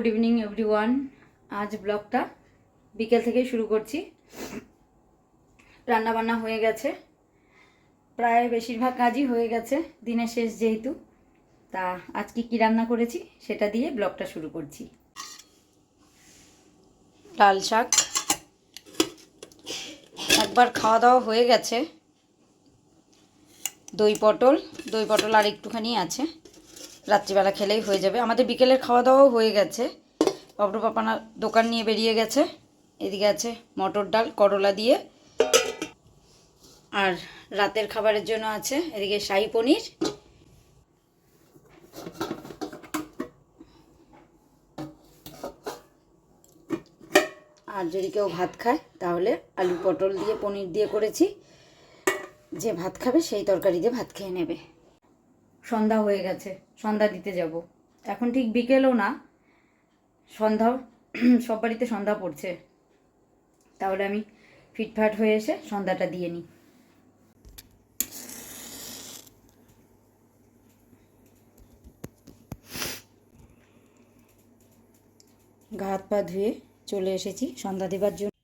Good evening everyone. আজ ব্লগটা বিকেল থেকেই শুরু করছি। রান্না বান্না হয়ে গেছে। প্রায় বেশিরভাগ কাজই হয়ে গেছে, দিনের শেষ যেহেতু। তা আজকে কি রান্না করেছি সেটা দিয়ে ব্লগটা শুরু করছি। লাল শাক। একবার খাওয়া দাওয়া হয়ে গেছে। দই পটল দই পটল আর একটুখানি আছে। রাত্রিবেলা খেলেই হয়ে যাবে। আমাদের বিকেলের খাওয়া দাওয়াও হয়ে গেছে। অব্র পাপানা দোকান নিয়ে বেরিয়ে গেছে। এদিকে আছে মটর ডাল, করলা দিয়ে। আর রাতের খাবারের জন্য আছে এদিকে শাহি পনির। আর যদি কেউ ভাত খায়, তাহলে আলু পটল দিয়ে, পনির দিয়ে করেছি। যে ভাত খাবে, সেই তরকারি দিয়ে ভাত খেয়ে নেবে। সন্ধ্যা হয়ে গেছে, সন্ধ্যা দিতে যাব। এখন ঠিক বিকেলও না সন্ধ্যাও সব বাড়িতে সন্ধ্যা পড়ছে। তাহলে আমি ফিটফাট হয়ে এসে সন্ধ্যাটা দিয়ে নিই। গা হাত পা ধুয়ে চলে এসেছি সন্ধ্যা দেবার জন্য।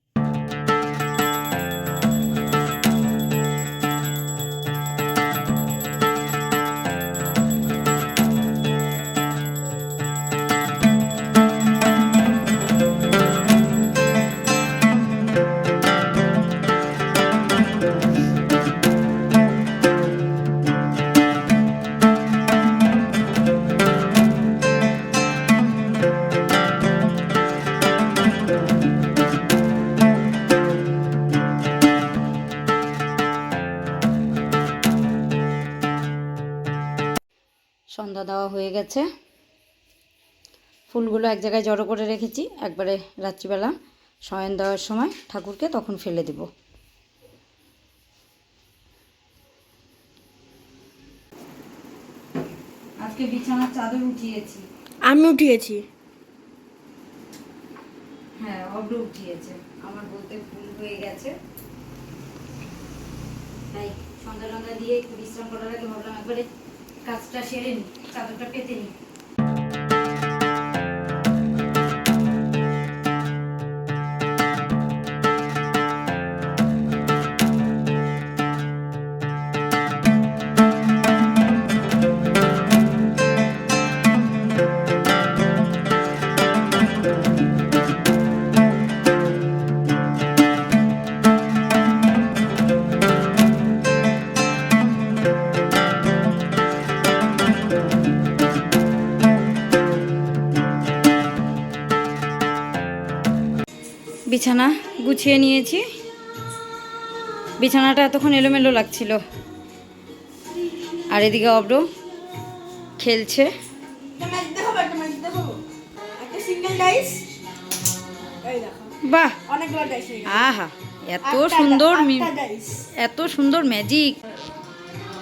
সন্ধ্যা দেওয়া হয়ে গেছে। ফুলগুলো এক জায়গায় জড়ো করে রেখেছি। একবারে রাত্রিবেলা শয়ন দেওয়ার সময় ঠাকুরকে তখন ফেলে দেব। আজকে বিছানার চাদর উঠিয়েছি। আমি উঠিয়েছি। হ্যাঁ অব্র উঠিয়েছে। আমার বলতে ভুল হয়ে গেছে। তাই সন্ধ্যা টন্ধা দিয়ে একটু বিশ্রাম করার আগে ভাবলাম একবারে কাজটা সেরে নি চাদরটা পেতে নি। বিছানা গুছিয়ে নিয়েছি। বিছানাটা এতক্ষণ এলোমেলো লাগছিল। আর এদিকে অব্র খেলছে। বাহ! আহা! এত সুন্দর এত সুন্দর ম্যাজিক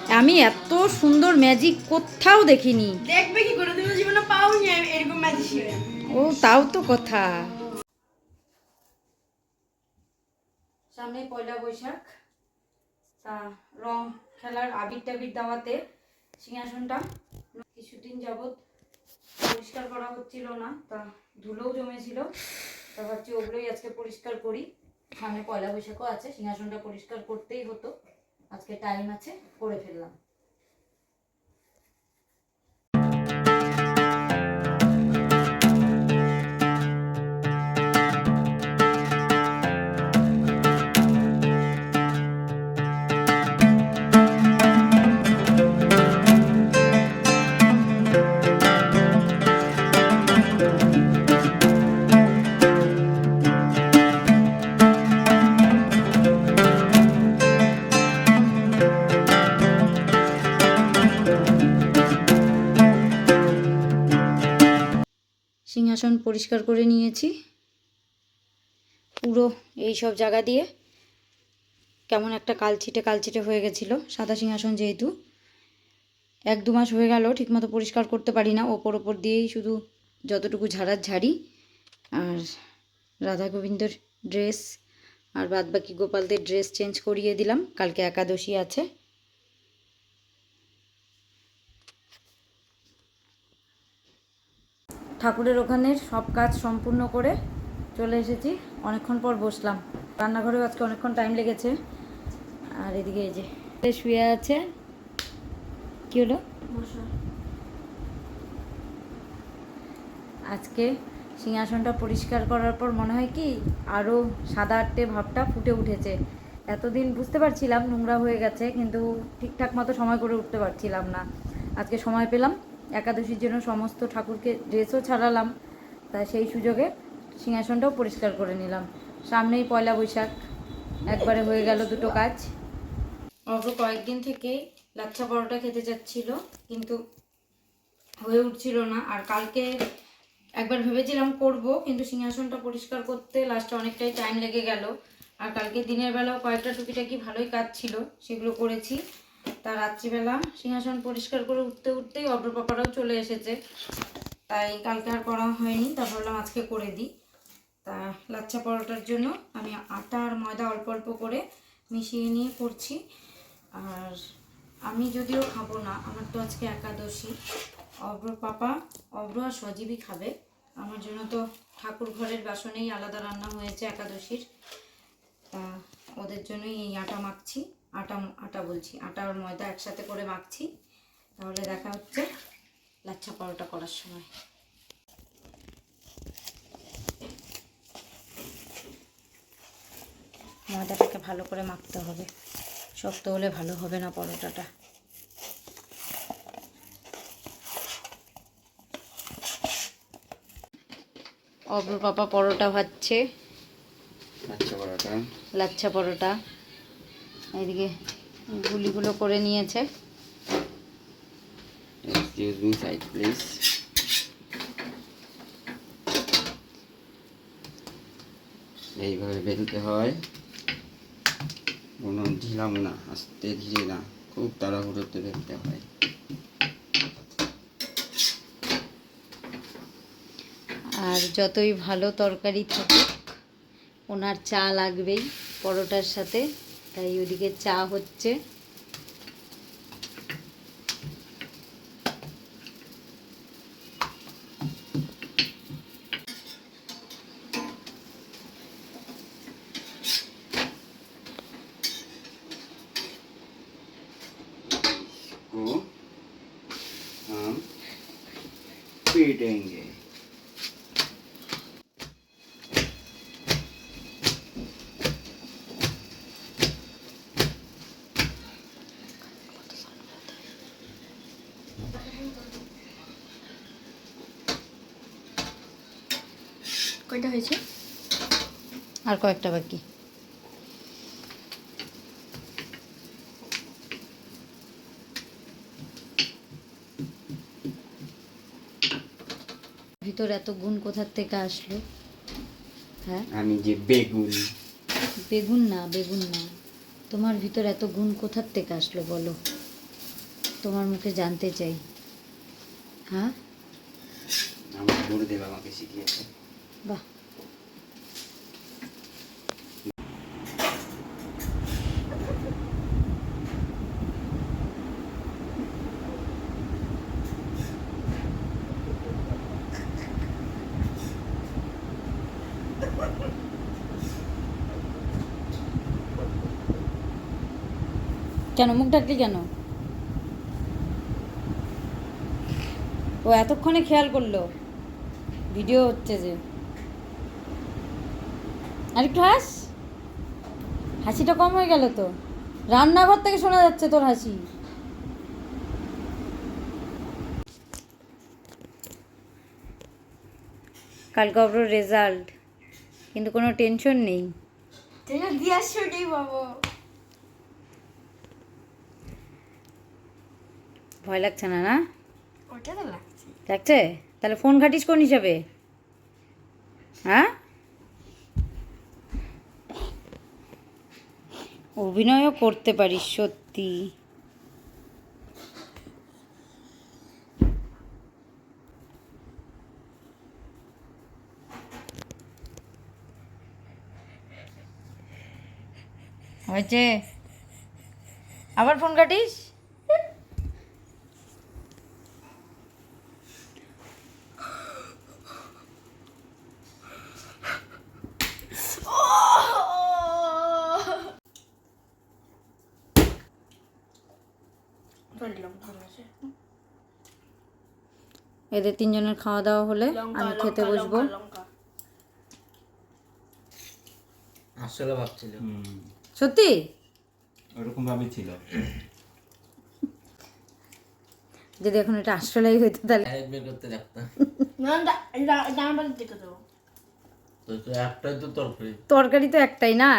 আমি এত সুন্দর ম্যাজিক কোথাও দেখিনি। দেখবে কি করে তুমি জীবনে পাওনি এরকম ম্যাজিশিয়ান ও তাও তো কথা। সামনে পয়লা বৈশাখ। তা রং খেলার আবির টাবির দাওয়াতে সিংহাসনটা কিছুদিন যাবৎ পরিষ্কার করা হচ্ছিল না, তা ধুলোও জমেছিল। তা ভাবছি ওগুলোই আজকে পরিষ্কার করি। সামনে পয়লা বৈশাখও আছে, সিংহাসনটা পরিষ্কার করতেই হতো। আজকে টাইম আছে, করে ফেললাম। পরিষ্কার করে নিয়েছি। পুরো এই সব জায়গা দিয়ে কেমন একটা কালছিটে কালছিটে হয়ে গেছিল, সাদা সিংহাসন যেহেতু। এক দু মাস হয়ে গেল, ঠিকমতো পরিষ্কার করতে পারি না, ওপর ওপর দিয়েই শুধু যতটুকু ঝাড়ার ঝাড়ি আর রাধা গোবিন্দর ড্রেস আর বাদ বাকি গোপালদের ড্রেস চেঞ্জ করিয়ে দিলাম। কালকে একাদশী আছে। ঠাকুরের ওখানের সব কাজ সম্পূর্ণ করে চলে এসেছি। অনেকক্ষণ পর বসলাম। রান্নাঘরেও আজকে অনেকক্ষণ টাইম লেগেছে। আর এদিকে এই যে শুয়ে আছে। কি হলো? আজকে সিংহাসনটা পরিষ্কার করার পর মনে হয় কি আরও সাদা আটটে ভাবটা ফুটে উঠেছে। এতদিন বুঝতে পারছিলাম নোংরা হয়ে গেছে কিন্তু ঠিকঠাক মতো সময় করে উঠতে পারছিলাম না। আজকে সময় পেলাম। একাদশীর জন্য সমস্ত ঠাকুরকে ড্রেসও ছাড়ালাম। তাই সেই সুযোগে সিংহাসনটাও পরিষ্কার করে নিলাম। সামনেই পয়লা বৈশাখ। একবারে হয়ে গেল দুটো কাজ। অল্প কয়েকদিন থেকেই লাচ্ছা পরোটা খেতে যাচ্ছিল, কিন্তু হয়ে উঠছিল না। আর কালকে একবার ভেবেছিলাম করব, কিন্তু সিংহাসনটা পরিষ্কার করতে লাস্টে অনেকটাই টাইম লেগে গেল। আর কালকে দিনের বেলাও কয়েকটা টুকিটাকি ভালোই কাজ ছিল, সেগুলো করেছি। তা রাত্রিবেলা সিংহাসন পরিষ্কার করে উঠতে উঠতেই অব্র পাপারাও চলে এসেছে। তাই কালকে আর করা হয়নি, তা ভাবলাম আজকে করে দিই। তা লাচ্ছা পরোটার জন্য আমি আটা আর ময়দা অল্প অল্প করে মিশিয়ে নিয়ে করছি। আর আমি যদিও খাব না, আমার তো আজকে একাদশী। অব্র পাপা, অব্র আর সজীবই খাবে। আমার জন্য তো ঠাকুর ঘরের বাসনেই আলাদা রান্না হয়েছে একাদশীর। তা ওদের জন্যই এই আটা মাখছি। আটা আটা বলছি। আটা আর ময়দা একসাথে করে মাখছি। তাহলে দেখা হচ্ছে লাচ্ছা পরোটা করার সময়। ময়দাটাকে ভালো করে মাখতে হবে। শক্ত হলে ভালো হবে না পরোটাটা। অব্র পাপা পরোটা ভাজছে। আচ্ছা বড়টা লাচ্ছা পরোটা। এদিকে গুলিগুলো করে নিয়েছে। এইভাবে বেলতে হয়। কোনো ঢিলাম না আস্তে ধীরে না খুব তাড়াহুড়োতে বেলতে হয়। আর যতই ভালো তরকারি থাকুক ওনার চা লাগবেই পরোটার সাথে। তাই ওদিকে চা হচ্ছে को हम কয়টা হয়েছে? আর কয়েকটা বাকি। ভিতর এত গুণ কোথার থেকে আসলো? হ্যাঁ? আমি যে বেগুন। বেগুন না বেগুন না। তোমার ভিতর এত গুণ কোথার থেকে আসলো বলো? তোমার মুখে জানতে চাই। হ্যাঁ? আমার গুরুদেব আমাকে শিখিয়েছে। বাহ। কেন? মুখ ঢাকলি কেন? ও এতক্ষণে খেয়াল করল। ভিডিও হচ্ছে যে। আরেকটু হাস। হাসিটা কম হয়ে গেল তো। রান্নাঘর থেকে শোনা যাচ্ছে তোর হাসি। কালকে অব্র রেজাল্ট কিন্তু কোনো টেনশন নেই। ভয় লাগছে না না? ওটা তো লাগছে তাহলে ফোন ঘাটিস কোন হিসাবে? হ্যাঁ? অভিনয়ও করতে পারিস, সত্যি। হয়েছে? আবার ফোন কাটিস এদের তিনজনের খাওয়া দাওয়া হলে আমি খেতে বসবো। সত্যি? ওরকম ভাবে ছিল। যদি এখন এটা আসলেই হইতো তাহলে। বের করতে রাখতাম। তরকারি তো একটাই না?